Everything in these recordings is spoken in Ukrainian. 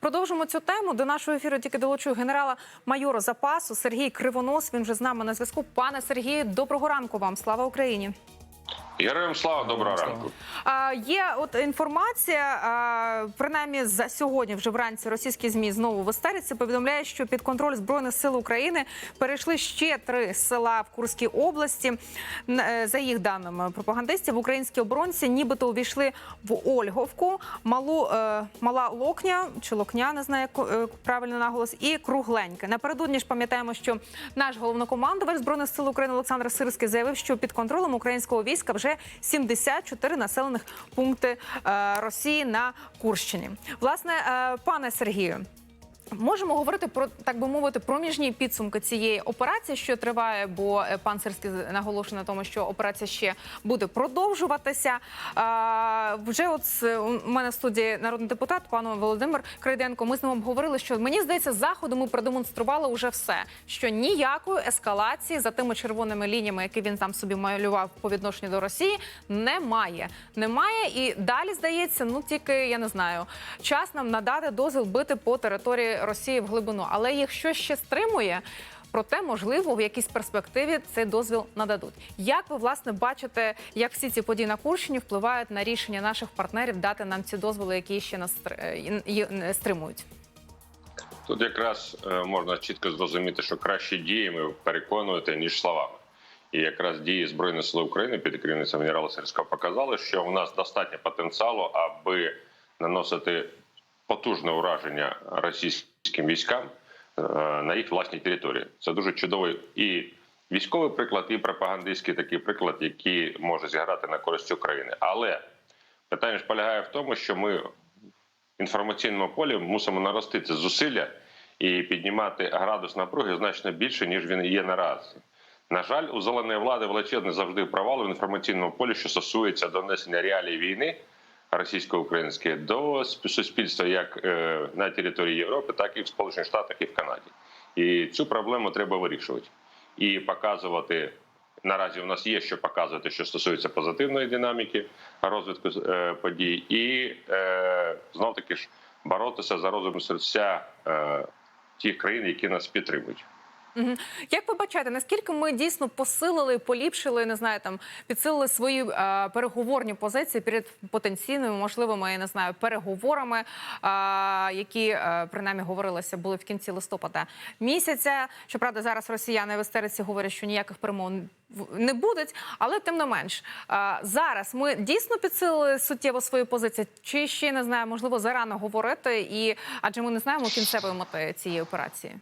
Продовжимо цю тему. До нашого ефіру тільки долучую генерала майора запасу Сергій Кривонос. Він вже з нами на зв'язку. Пане Сергію, доброго ранку вам. Слава Україні. Героям слава, доброго ранку. А, є от інформація, а, принаймні за сьогодні, вже вранці, російські змі знову в істериці повідомляють, що під контроль збройних сил України перейшли ще три села в Курській області. Е, За їх даними пропагандистів, українські оборонці нібито увійшли в Ольговку, малу е, мала Локня чи Локня, не знаю як е, правильно наголос, і Кругленьке. Напередодні ж пам'ятаємо, що наш головнокомандувач збройних сил України Олександр Сирський заявив, що під контролем українського війська вже 74 населених пункти е, Росії на Курщині. Власне, е, пане Сергію. Можемо говорити про так би мовити проміжні підсумки цієї операції, що триває, бо е, пан Сирський наголошує на тому, що операція ще буде продовжуватися. А, вже от у мене в студії народний депутат, пан Володимир Крайденко. Ми з ним обговорили, що мені здається, заходу ми продемонстрували вже все, що ніякої ескалації за тими червоними лініями, які він там собі малював по відношенню до Росії, немає. Немає і далі здається, ну тільки я не знаю, час нам надати дозвіл бити по території Росії в глибину, але щось ще стримує. Проте, можливо, в якійсь перспективі цей дозвіл нададуть. Як ви власне бачите, як всі ці події на Курщині впливають на рішення наших партнерів дати нам ці дозволи, які ще нас е, е, стримують? Тут якраз е, можна чітко зрозуміти, що краще діями переконувати, ніж словами. І якраз дії Збройних сил України під керівництвом генерала Сирського показали, що у нас достатньо потенціалу, аби наносити потужне ураження російським військам е, на їх власній території. Це дуже чудовий і військовий приклад, і пропагандистський такий приклад, який може зіграти на користь України. Але питання ж полягає в тому, що ми в інформаційному полі мусимо наростити зусилля і піднімати градус напруги значно більше, ніж він є наразі. На жаль, у зеленої влади величезний завжди провал в інформаційному полі, що стосується донесення реалій війни російсько-української до сп- суспільства як е, на території Європи, так і в Сполучених Штатах і в Канаді. І цю проблему треба вирішувати і показувати. Наразі у нас є що показувати, що стосується позитивної динаміки розвитку е, подій, і е, знов таки ж боротися за розум серця е, тих країн, які нас підтримують. Як ви бачите, наскільки ми дійсно посилили, поліпшили, не знаю, там підсилили свої е, переговорні позиції перед потенційними можливими, я не знаю, переговорами, е, які е, принаймні говорилися були в кінці листопада місяця. Щоправда, зараз росіяни в істериці говорять, що ніяких перемовин не будуть, але тим не менш е, зараз ми дійсно підсилили суттєво свої позиції, чи ще не знаю, можливо, зарано говорити, і адже ми не знаємо кінцевої мети цієї операції.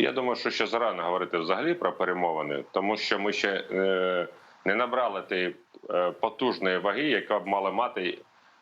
Я думаю, що ще зарано говорити взагалі про перемовини, тому що ми ще е, не набрали тієї е, потужної ваги, яка б мала мати.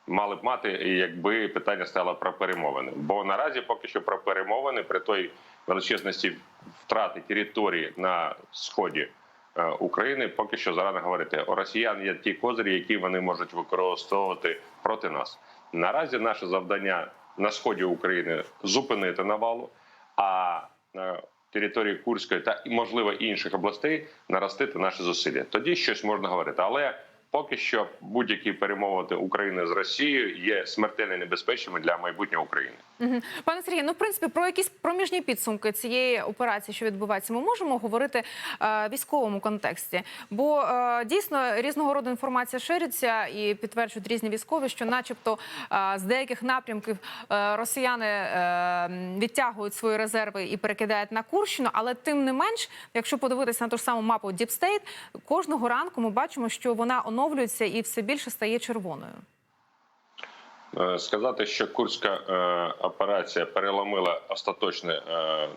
Мали б мати, якби питання стало про перемовини. Бо наразі поки що про перемовини при той величезності втрати території на сході е, України, поки що зарано говорити. У росіян є ті козирі, які вони можуть використовувати проти нас. Наразі наше завдання на сході України зупинити навалу. А на території Курської та можливо інших областей наростити наші зусилля. Тоді щось можна говорити. Але поки що будь-які перемовини України з Росією є смертельно небезпечними для майбутнього України. Пане Сергію, ну в принципі про якісь проміжні підсумки цієї операції, що відбувається, ми можемо говорити е, військовому контексті. Бо е, дійсно різного роду інформація шириться і підтверджують різні військові, що, начебто, е, з деяких напрямків е, росіяни е, відтягують свої резерви і перекидають на Курщину. Але тим не менш, якщо подивитися на ту ж саму мапу State, кожного ранку ми бачимо, що вона оновлюється і все більше стає червоною. Е, Сказати, що курська е, операція переломила остаточно е,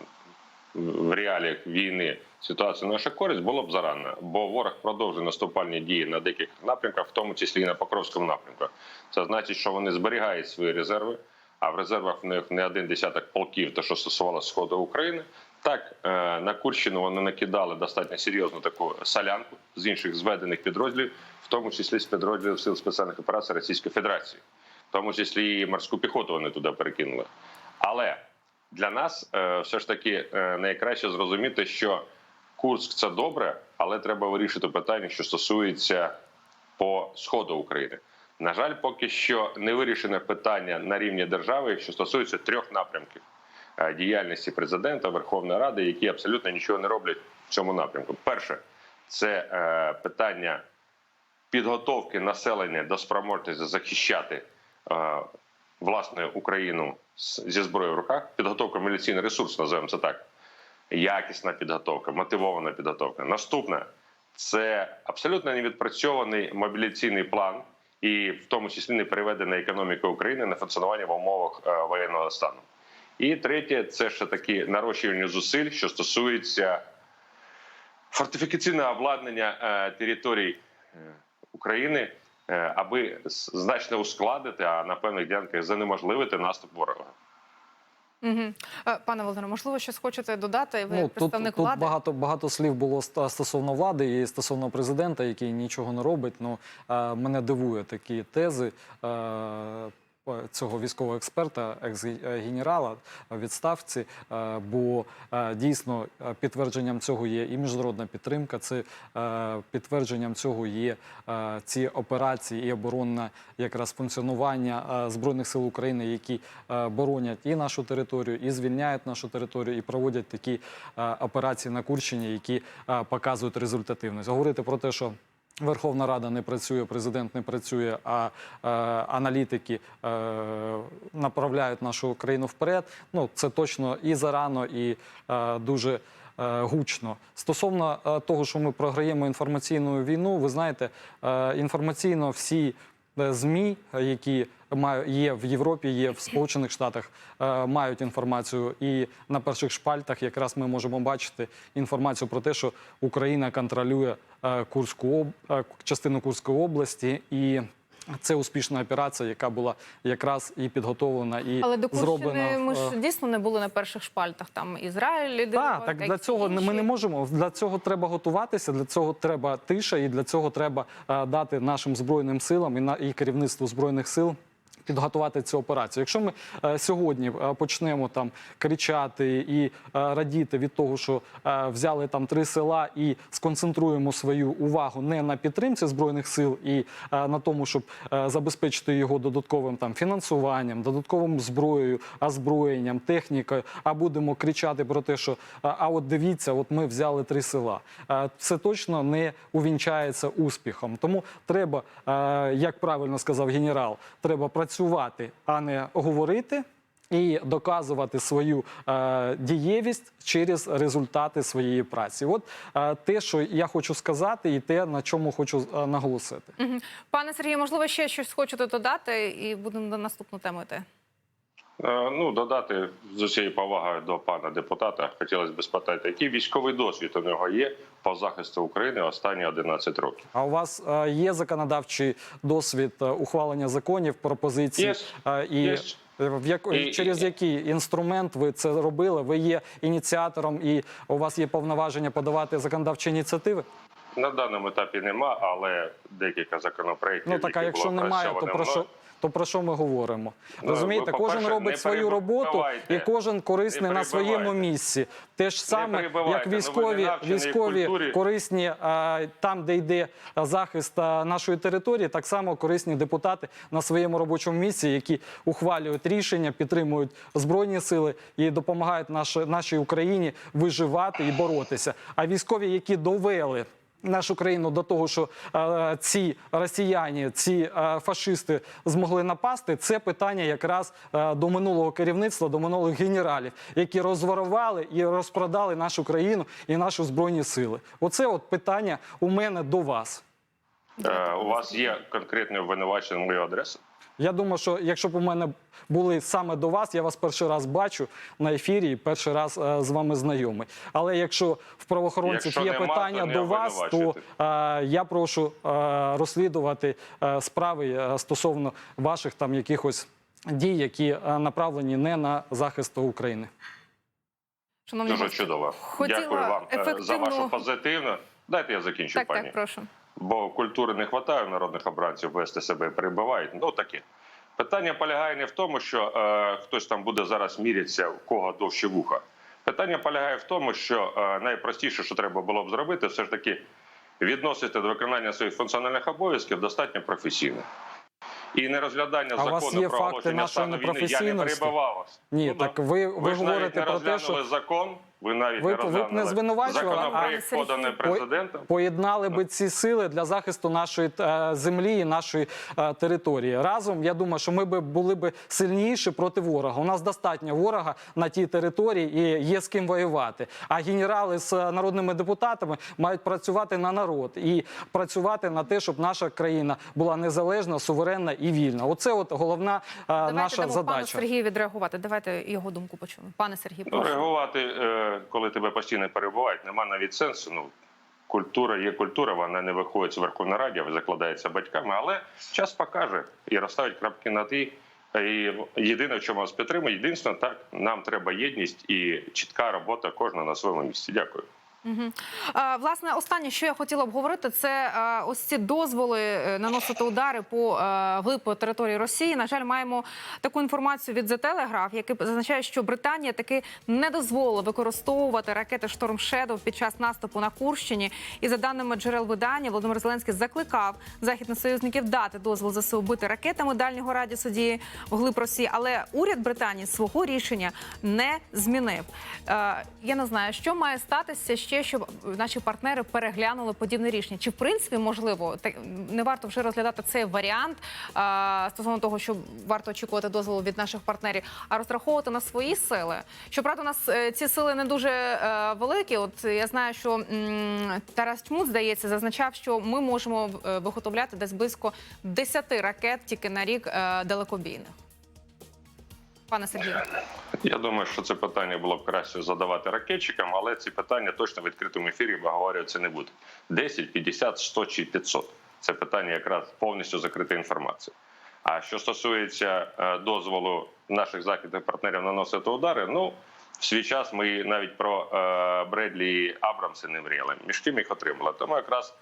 в реаліях війни ситуацію на нашу користь, було б зарано, бо ворог продовжує наступальні дії на деяких напрямках, в тому числі і на Покровському напрямку. Це значить, що вони зберігають свої резерви, а в резервах в них не один десяток полків, те, що стосувалося сходу України. Так, е, на Курщину вони накидали достатньо серйозну таку солянку з інших зведених підрозділів, в тому числі з підрозділів сил спеціальних операцій Російської Федерації в тому числі і морську піхоту вони туди перекинули. Але для нас е, все ж таки е, найкраще зрозуміти, що Курск це добре, але треба вирішити питання, що стосується по сходу України. На жаль, поки що не вирішене питання на рівні держави, що стосується трьох напрямків діяльності президента Верховної Ради, які абсолютно нічого не роблять в цьому напрямку. Перше, це е, питання підготовки населення до спроможності захищати е, власне Україну зі зброєю в руках, підготовка міліційний ресурс, називаємо це так. Якісна підготовка, мотивована підготовка. Наступне це абсолютно невідпрацьований мобіляційний план, і в тому числі не переведена економіка України на функціонування в умовах е, воєнного стану. І третє, це ще таки нарощування зусиль, що стосується фортифікаційного обладнання е, територій е, України, е, аби значно ускладити, а на певних ділянках занеможливити наступ ворога. Угу. Пане Володимире, можливо, щось хочете додати? Ви Ну, як тут, представник тут багато багато слів було ста- стосовно влади і стосовно президента, який нічого не робить. Ну мене дивує такі тези. Цього військового експерта, екс-генерала відставці, е, бо е, дійсно е, підтвердженням цього є і міжнародна підтримка. Це підтвердженням цього є ці операції і оборонне якраз функціонування збройних сил України, які боронять і нашу територію, і звільняють нашу територію, і проводять такі операції на Курщині, які показують результативність. Говорити про те, що Верховна Рада не працює, президент не працює, а е, аналітики е, направляють нашу країну вперед. Ну це точно і зарано, і е, дуже. е, Гучно стосовно е, того, що ми програємо інформаційну війну, ви знаєте, е, інформаційно всі змі, е, які маю- є в Європі, є в Сполучених Штатах, е, мають інформацію. І на перших шпальтах якраз ми можемо бачити інформацію про те, що Україна контролює е, Курську частину Курської області і. Це успішна операція, яка була якраз і підготовлена, і Але до зроблена. Ми е, ж дійсно не були на перших шпальтах. Там Ізраїль лідирував, так, так для цього інші. ми не можемо. Для цього треба готуватися. Для цього треба тиша, і для цього треба е, дати нашим збройним силам і на і керівництву збройних сил. Підготувати цю операцію. Якщо ми е, сьогодні е, почнемо там кричати і е, радіти від того, що взяли там три села і сконцентруємо свою увагу не на підтримці збройних сил і на тому, щоб забезпечити його додатковим там фінансуванням, додатковим зброєю, озброєнням, технікою, а будемо кричати про те, що а, от дивіться, от ми взяли три села. Це точно не увінчається успіхом. Тому треба, як правильно сказав генерал, треба працювати, а не говорити. І доказувати свою е, дієвість через результати своєї праці. От е, те, що я хочу сказати, і те, на чому хочу е, наголосити. Пане Сергію, можливо, ще щось хочете додати, і будемо на наступну тему йти. Е, Ну, додати з усією повагою до пана депутата, хотілося б спитати, який військовий досвід у нього є по захисту України останні 11 років. А у вас е, є законодавчий досвід е, ухвалення законів, пропозицій Є. Е, і Є. в як... І- через який інструмент ви це робили? Ви є ініціатором і у вас є повноваження подавати законодавчі ініціативи? На даному етапі нема, але декілька законопроєктів. Ну так, а якщо немає, то про що? То про що ми говоримо? Розумієте, кожен робить свою роботу, і кожен корисний на своєму місці. Те ж саме, як Ну, військові, військові корисні там, де йде захист нашої території, так само корисні депутати на своєму робочому місці, які ухвалюють рішення, підтримують збройні сили і допомагають наші, нашій Україні виживати і боротися. А військові, які довели. Нашу країну до того, що е, ці росіяни, ці е, фашисти змогли напасти, це питання якраз е, до минулого керівництва, до минулих генералів, які розворували і розпродали нашу країну і наші збройні сили. Оце от питання у мене до вас. У вас є конкретне обвинувачення на мою адресу? Я думаю, що якщо б у мене були саме до вас, я вас перший раз бачу на ефірі і перший раз е, з вами знайомий. Але якщо в правоохоронців Якщо є нема, питання то не до вас, то обвинувачуйте. е, я прошу е, розслідувати е, справи е, стосовно ваших там якихось дій, які е, направлені не на захист України. Шановні Дуже гості, чудово. хотіла Дякую вам е, за вашу позитивну. Дайте я закінчу, Так, пані. так, прошу. Бо культури не вистачає народних обранців вести себе перебивають. Ну таке. Питання полягає не в тому, що е, хтось там буде зараз мірятися, у кого довше вуха. Питання полягає в тому, що е, найпростіше, що треба було б зробити, все ж таки відносити до виконання своїх функціональних обов'язків достатньо професійно. і не розглядання А закону про оголошення стану війни, я не перебивав вас. Ні, Ну, так ви, ви, Ви ж навіть не про те, що закон. Ви навіть Ви- не ви б не звинувачували, а- поданий президентом. поєднали би ці сили для захисту нашої е, землі і нашої е, території. Разом я думаю, що ми би були б сильніші проти ворога. У нас достатньо ворога на тій території і є з ким воювати. А генерали з е, народними депутатами мають працювати на народ і працювати на те, щоб наша країна була незалежна, суверенна і вільна. Оце от головна е, Давайте наша задача. Сергію відреагувати. Давайте його думку почуємо. Пане Сергію, Ну, прошу. реагувати, е, коли тебе постійно перебувають, нема навіть сенсу. Ну, культура є культура, вона не виходить з Верховної Ради, закладається батьками. Але час покаже і розставить крапки на «і». І єдине, в чому вас підтримує, єдине, так нам треба єдність і чітка робота кожна на своєму місці. Дякую. Е, Власне, останнє, що я хотіла обговорити, це е, ось ці дозволи е, наносити удари по е, території Росії. На жаль, маємо таку інформацію від The Telegraph, який зазначає, що Британія таки не дозволила використовувати ракети Шторм Shadow під час наступу на Курщині. І за даними джерел видання, Володимир Зеленський закликав західних союзників дати дозвіл ЗСУ бити ракетами дальнього радіусу дії вглиб Росії. Але уряд Британії свого рішення не змінив. Е, я не знаю, що має статися ще, щоб наші партнери переглянули подібне рішення. Чи в принципі можливо так не варто вже розглядати цей варіант е, стосовно того, що варто очікувати дозволу від наших партнерів, а розраховувати на свої сили? Щоправда, у нас е, ці сили не дуже е, великі. От я знаю, що м, Тарас Чмут, здається, зазначав, що ми можемо е, виготовляти десь близько 10 ракет тільки на рік е, далекобійних. Пане Сергію. Я думаю, що це питання було б краще задавати ракетчикам, але ці питання точно в відкритому ефірі обговорюватися не буде. 10, 50, 100 чи 500. Це питання якраз повністю закрита інформація. А що стосується е, дозволу наших західних партнерів наносити удари, ну в свій час ми навіть про е, Бредлі і Абрамси не мріяли. Між тим їх отримали. Тому якраз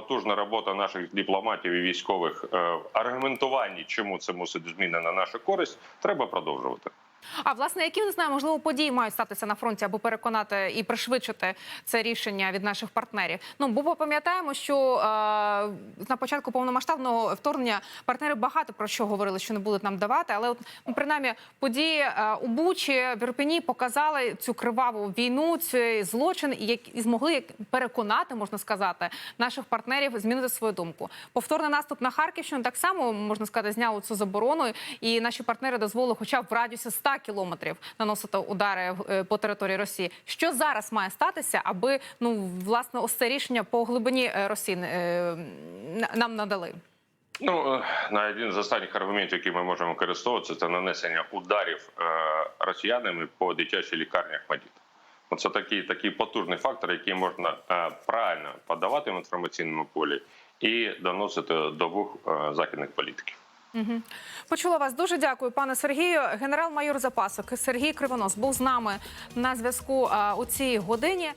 потужна робота наших дипломатів і військових е, в аргументуванні, чому це мусить зміни на нашу користь, треба продовжувати. А власне, які не знаю, можливо, події мають статися на фронті, аби переконати і пришвидшити це рішення від наших партнерів? Ну бо пам'ятаємо, що е, на початку повномасштабного вторгнення партнери багато про що говорили, що не будуть нам давати. Але от ну, принаймні події е, у Бучі в Ірпені показали цю криваву війну, цей злочин, і як і змогли як переконати, можна сказати, наших партнерів змінити свою думку. Повторний наступ на Харківщину так само можна сказати, зняв цю заборону, і наші партнери дозволили, хоча б в радіусі 100 кілометрів наносити удари е, по території Росії. Що зараз має статися, аби ну власне ось це рішення по глибині е, Росії е, нам надали? Ну на один з останніх аргументів, які ми можемо використовувати, це нанесення ударів росіянами по дитячій лікарні Ахмадіт. Ну, Це такий, такий потужний фактор, який можна правильно подавати в інформаційному полі і доносити до вух західних політиків. Угу. Почула вас. Дуже дякую, пане Сергію. Генерал-майор запасок Сергій Кривонос був з нами на зв'язку у цій годині.